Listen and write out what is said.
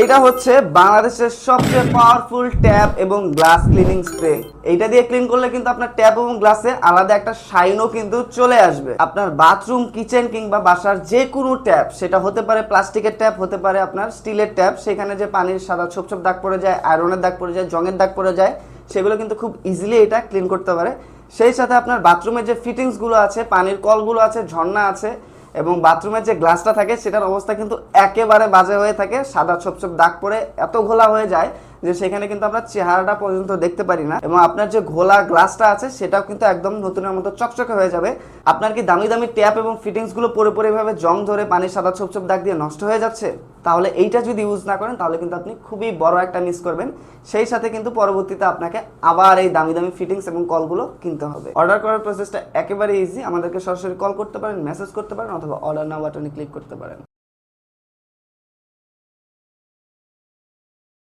এইটা হচ্ছে বাংলাদেশের সবচেয়ে পাওয়ারফুল ট্যাপ এবং গ্লাস ক্লিনিং স্প্রে এইটা দিয়ে ক্লিন করলে কিন্তু আপনার ট্যাপ এবং গ্লাসে আলাদা একটা শাইনও কিন্তু চলে আসবে। আপনার বাথরুম কিচেন কিংবা বাসার যে কোনো ট্যাপ সেটা হতে পারে প্লাস্টিকের ট্যাপ হতে পারে আপনার স্টিলের ট্যাপ সেখানে যে পানির সাদা ছোপ ছোপ দাগ পড়ে যায় আয়রনের দাগ পড়ে যায় জঙের দাগ পড়ে যায়, সেগুলো কিন্তু খুব ইজিলি এটা ক্লিন করতে পারে। সেই সাথে আপনার বাথরুমের যে ফিটিংসগুলো আছে, পানির কলগুলো আছে, ঝর্ণা আছে এবং বাথরুমের যে গ্লাসটা থাকে, সেটার অবস্থা কিন্তু একেবারে বাজে হয়ে থাকে। সাদা ছোপ ছোপ দাগ পড়ে, এত ঘোলা হয়ে যায় যে সেখানে কিন্তু আমরা চেহারাটা পর্যন্ত দেখতে পারি না এবং আপনার যে ঘোলা গ্লাসটা আছে সেটাও কিন্তু একদম নতুনের মতো চকচকে হয়ে যাবে। আপনার কি দামি দামি ট্যাপ এবং ফিটিংসগুলো পুরোপুরি ভাবে জং ধরে পানির সাদা ছোপ ছোপ দাগ দিয়ে নষ্ট হয়ে যাচ্ছে? তাহলে এইটা যদি ইউজ না করেন, তাহলে কিন্তু আপনি খুবই বড় একটা মিস করবেন। সেই সাথে কিন্তু পরবর্তীতে আপনাকে আবার এই দামি দামি ফিটিংস এবং কলগুলো কিনতে হবে। অর্ডার করার প্রসেসটা একেবারে ইজি আমাদেরকে সরাসরি কল করতে পারেন মেসেজ করতে পারেন অথবা অর্ডার নাও বাটনে ক্লিক করতে পারেন।